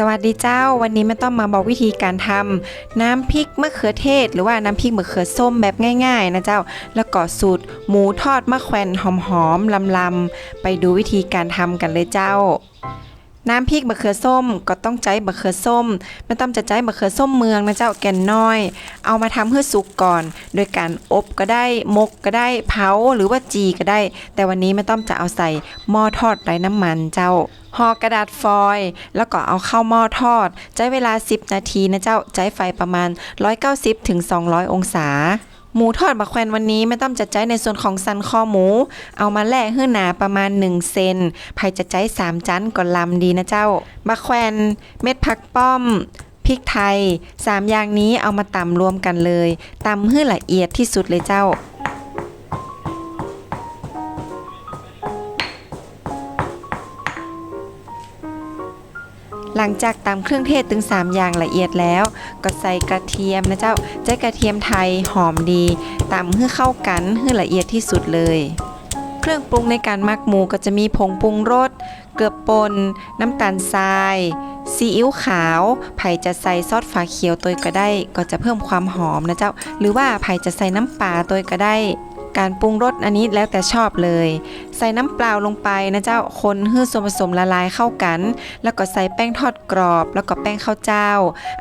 สวัสดีเจ้า วันนี้ไม่ต้องมาบอกวิธีการทำน้ำพริกมะเขือเทศ หรือว่าน้ำพริกมะเขือส้มแบบง่าย ๆ นะเจ้า แล้วก็สูตรหมูทอดมะแขวนหอมๆลำๆไปดูวิธีการทำกันเลยเจ้า น้ำพริกมะเขือส้มก็ต้องใจมะเขือส้มไม่ต้องจะใจมะเขือส้มเมืองนะเจ้าแก่นน้อย เอามาทำเพื่อสุกก่อน โดยการอบก็ได้มกก็ได้เผาหรือว่าจีก็ได้ แต่วันนี้ไม่ต้องจะเอาใส่หม้อทอดไร้น้ำมันเจ้าห่อกระดาษฟอยล์แล้วก็เอาเข้าหม้อทอด ใช้เวลา 10 นาทีนะเจ้าใช้ไฟประมาณ 190-200 องศา หมูทอดบะแควนวันนี้ไม่ต้องจัดใจในส่วนของสันคอหมู เอามาแล่ให้หนาประมาณ 1 เซนไผจะใจ3จันก่อนลำดีนะเจ้าบะแควนเม็ดผักป้อมพริกไทย 3 อย่างนี้เอามาตำรวมกันเลยตำให้ละเอียดที่สุดเลยเจ้า ลังจากตำเครื่องเทศถึง 3 อย่างละเอียดแล้ว ก็ใส่กระเทียมนะเจ้าใช้กระเทียมไทยหอมดีตำให้เข้ากันให้ละเอียดที่สุดเลย เครื่องปรุงในการหมักหมูก็จะมีผงปรุงรสเกลือป่นน้ำตาลทรายซีอิ๊วขาวไผ่จะใส่ซอสฝาเขียวตัวก็ได้ ก็จะเพิ่มความหอมนะเจ้า หรือว่าไผ่จะใส่น้ำปลาตัวก็ได้ การปรุงรสอันนี้แล้วแต่ชอบเลย ใส่น้ำเปล่าลงไปนะเจ้าคนให้ส่วนผสมละลายเข้ากัน แล้วก็ใส่แป้งทอดกรอบ แล้วก็แป้งข้าวเจ้า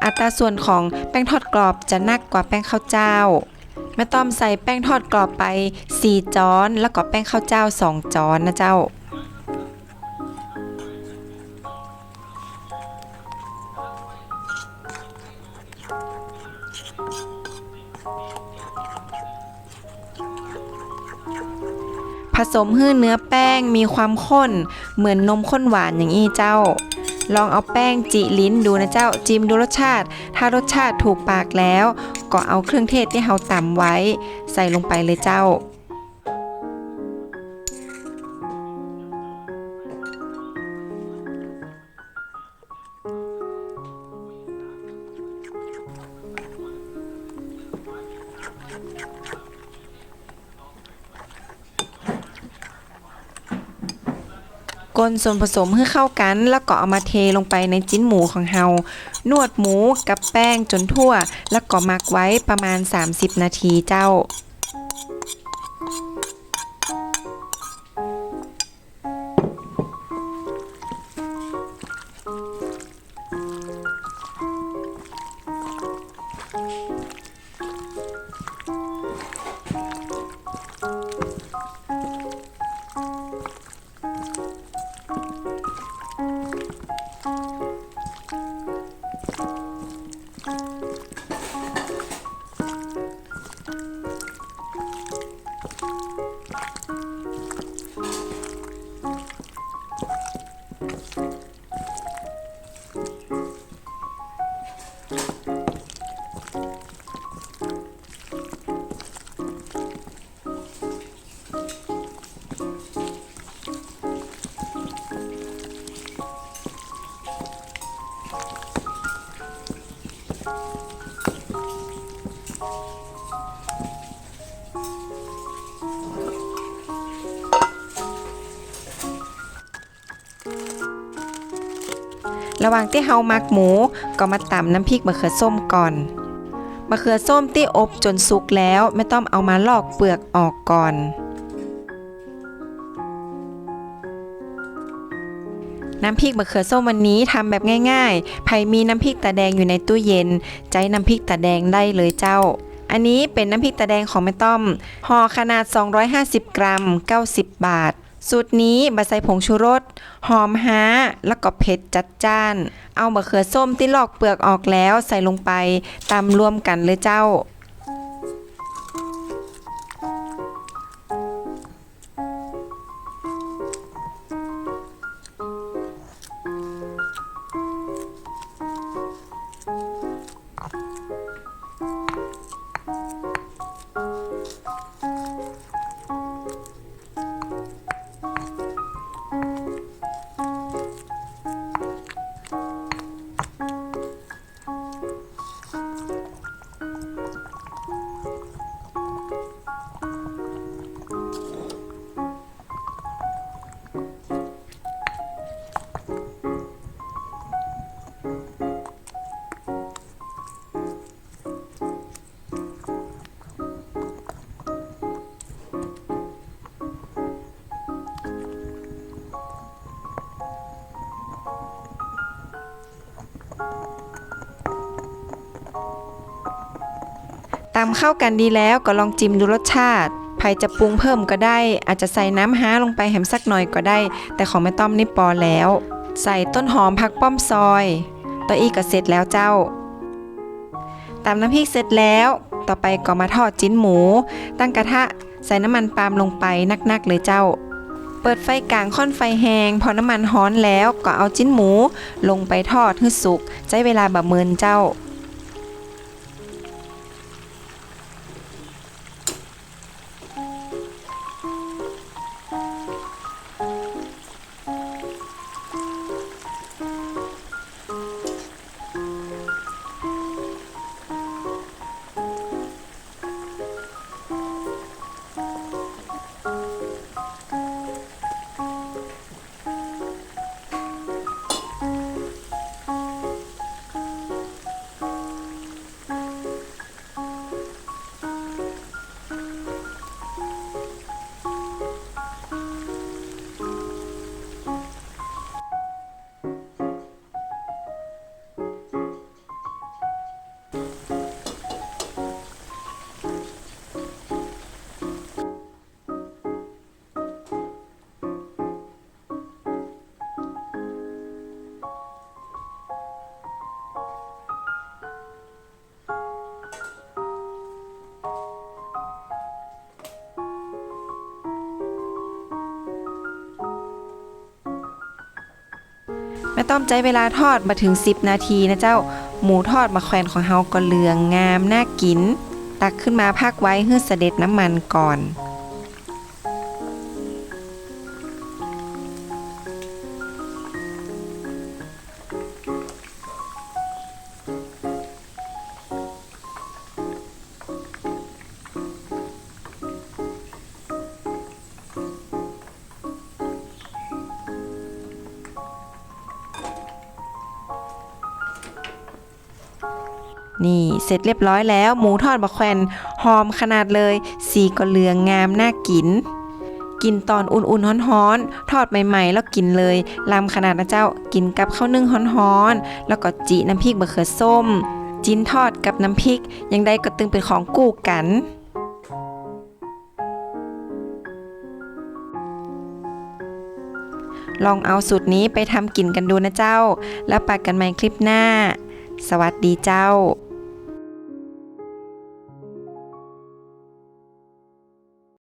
อัตราส่วนของแป้งทอดกรอบจะนักกว่าแป้งข้าวเจ้าแม่ต้อมใส่แป้งทอดกรอบไป 4 จ้อน แล้วก็แป้งข้าวเจ้า 2 จ้อนนะเจ้า ผสมให้เนื้อแป้งมีความข้น เหมือนนมข้นหวานอย่างนี้เจ้า ลองเอาแป้งจิลิ้นดูนะเจ้า จิ้มดูรสชาติ ถ้ารสชาติถูกปากแล้ว ก็เอาเครื่องเทศที่เราตำไว้ ใส่ลงไปเลยเจ้า กลส่วนผสมให้เข้ากัน แล้วก็เอามาเทลงไปในจิ้นหมูของเฮานวดหมูกับแป้งจนทั่ว แล้วก็หมักไว้ประมาณ 30 นาทีเจ้า ระหว่างที่เฮาหมักหมูก็มาตำน้ำพริกมะเขือส้มก่อนมะเขือส้มที่อบจนสุกแล้วไม่ต้องเอามาลอกเปลือกออกก่อน น้ำพริกมะเขือส้มวันนี้ทำแบบง่ายๆใครมีน้ำพริกตาแดงอยู่ในตู้เย็น ใจน้ำพริกตาแดงได้เลยเจ้า อันนี้เป็นน้ำพริกตาแดงของแม่ต้อมห่อขนาด 250 กรัม 90 บาท สูตรนี้บะใส่ผงชูรส หอมฮาแล้วก็เผ็ดจัดจ้าน เอาบะเขือส้มที่ลอกเปลือกออกแล้วใส่ลงไปตำรวมกันเลยเจ้าำเข้ากันดีแล้วก็ลองจิ้มดูรสชาติใครจะปรุงเพิ่มก็ได้ อาจจะใส่น้ำฮ้าลงไปแหมสักหน่อยก็ได้ แต่ของแม่ต้อมนี่ปอแล้ว ใส่ต้นหอมผักป้อมซอยตัวอีก็เสร็จแล้วเจ้าตำน้ำพริกเสร็จแล้ว ต่อไปก็มาทอดจิ้นหมู ตั้งกระทะใส่น้ำมันปาล์มลงไปนักๆเลยเจ้า เปิดไฟกลางค่อนไฟแหงพอน้ำมันฮ้อนแล้วก็เอาจิ้นหมู ลงไปทอดให้สุก ใช้เวลาบะเมินเจ้า ต้อมใจเวลาทอดมาถึง 10 นาทีนะเจ้า หมูทอดมาแขวนของเฮาก็เหลืองงามน่ากิน ตักขึ้นมาพักไว้ให้เสด็จน้ำมันก่อน นี่เสร็จเรียบร้อยแล้ว หมูทอดบะแควนหอมขนาดเลย สีก็เหลืองงามน่ากิน กินตอนอุ่นๆฮ้อนๆ ทอดใหม่ๆ แล้วกินเลยลำขนาดนะเจ้ากินกับข้าวนึ่งฮ้อนๆ แล้วก็จีน้ำพริกบะเขือส้ม จินทอดกับน้ำพริก ยังได้ก็ตึงเป็นของกู้กันลองเอาสูตรนี้ไปทำกินกันดูนะเจ้า แล้วปากกันใหม่คลิปหน้า สวัสดีเจ้า